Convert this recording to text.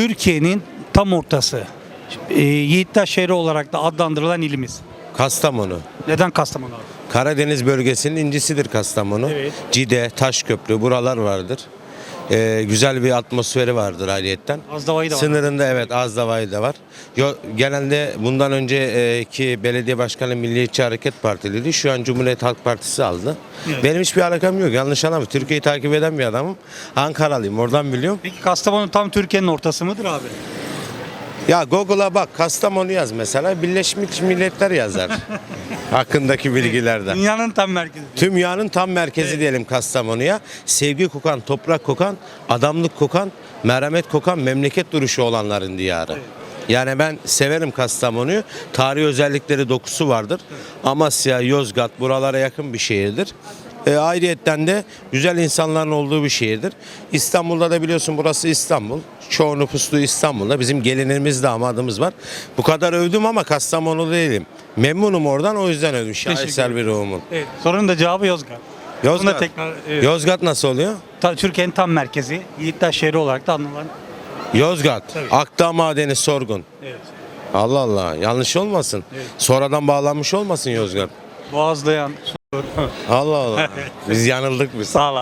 Türkiye'nin tam ortası. E, Yiğittaş şehri olarak da adlandırılan ilimiz. Kastamonu. Neden Kastamonu abi? Karadeniz bölgesinin incisidir Kastamonu. Evet. Cide, Taşköprü buralar vardır. Ee, güzel bir atmosferi vardır ayrıyetten. Azdavayı da var. Sınırında evet Azdavayı da var. Yo, genelde bundan önceki belediye başkanı Milliyetçi Hareket Partiliydi. Şu an Cumhuriyet Halk Partisi aldı. Evet. Benim hiçbir alakam yok. Yanlış anlama. Türkiye'yi takip eden bir adamım. Ankaralıyım. Oradan biliyorum. Peki Kastamonu tam Türkiye'nin ortası mıdır abi? Ya Google'a bak Kastamonu yaz mesela. Birleşmiş Milletler yazar. Hakkındaki bilgilerden. Dünyanın tam merkezi. Tüm dünyanın tam merkezi diyelim Kastamonu'ya. Sevgi kokan, toprak kokan, adamlık kokan, merhamet kokan, memleket duruşu olanların diyarı. Yani ben severim Kastamonu'yu. Tarihi özellikleri dokusu vardır. Amasya, Yozgat buralara yakın bir şehirdir. E, ayrıyetten de güzel insanların olduğu bir şehirdir. İstanbul'da da biliyorsun burası İstanbul. Çoğu nüfuslu İstanbul'da. Bizim gelinimiz damadımız var. Bu kadar övdüm ama Kastamonu değilim. Memnunum oradan o yüzden övdüm. Şaheser bir ruhumun. Evet. Sorunun da cevabı Yozgat. Yozgat. tekrar evet. Yozgat nasıl oluyor? Ta- Türkiye'nin tam merkezi. Yiğittaş şehri olarak da anılan. Yozgat. Akdağ Madeni Sorgun. Evet. Allah Allah. Yanlış olmasın. Sonradan bağlanmış olmasın Yozgat. Boğazlayan. Allah Allah. Biz yanıldık biz. Sağ ol.